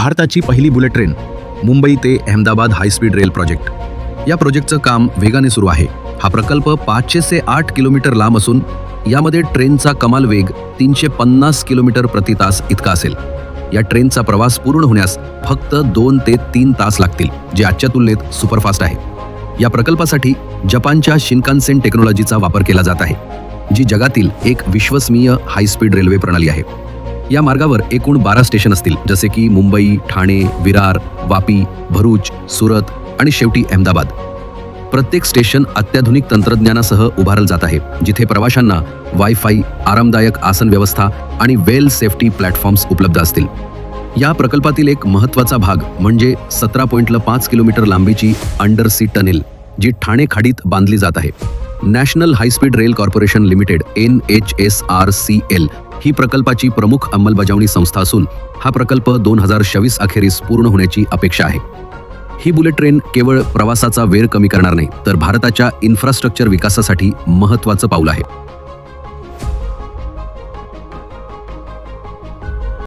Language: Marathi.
भारताची पहिली बुलेट ट्रेन मुंबई ते अहमदाबाद हायस्पीड रेल प्रोजेक्ट. या प्रोजेक्टचं काम वेगाने सुरू आहे. हा प्रकल्प पाचशे ते आठ किलोमीटर लांब असून यामध्ये ट्रेनचा कमाल वेग तीनशे पन्नास किलोमीटर प्रति तास इतका असेल. या ट्रेनचा प्रवास पूर्ण होण्यास फक्त दोन ते तीन तास लागतील जे आजच्या तुलनेत सुपरफास्ट आहे. या प्रकल्पासाठी जपानच्या शिनकानसेन टेक्नॉलॉजीचा वापर केला जात आहे जी जगातील एक विश्वसनीय हायस्पीड रेल्वे प्रणाली आहे. या मार्गावर एकूण बारा स्टेशन असतील जसे की मुंबई ठाणे विरार वापी भरूच सुरत आणि शेवटी अहमदाबाद. प्रत्येक स्टेशन अत्याधुनिक तंत्रज्ञानासह उभारलं जात आहे जिथे प्रवाशांना वायफाय आरामदायक आसन व्यवस्था आणि वेल सेफ्टी प्लॅटफॉर्म्स उपलब्ध असतील. या प्रकल्पातील एक महत्त्वाचा भाग म्हणजे सतरा पॉईंटला पाच किलोमीटर लांबीची अंडर सी टनेल जी ठाणे खाडीत बांधली जात आहे. National high speed rail corporation limited N H S R C L ही प्रकल्पाची प्रमुख अंमलबजावणी संस्था असून हा प्रकल्प दोन हजार चोवीस अखेरीस पूर्ण होण्याची अपेक्षा आहे. ही बुलेट ट्रेन केवळ प्रवासाचा वेळ कमी करणार नाही तर भारताच्या इन्फ्रास्ट्रक्चर विकासासाठी महत्त्वाचं पाऊल आहे.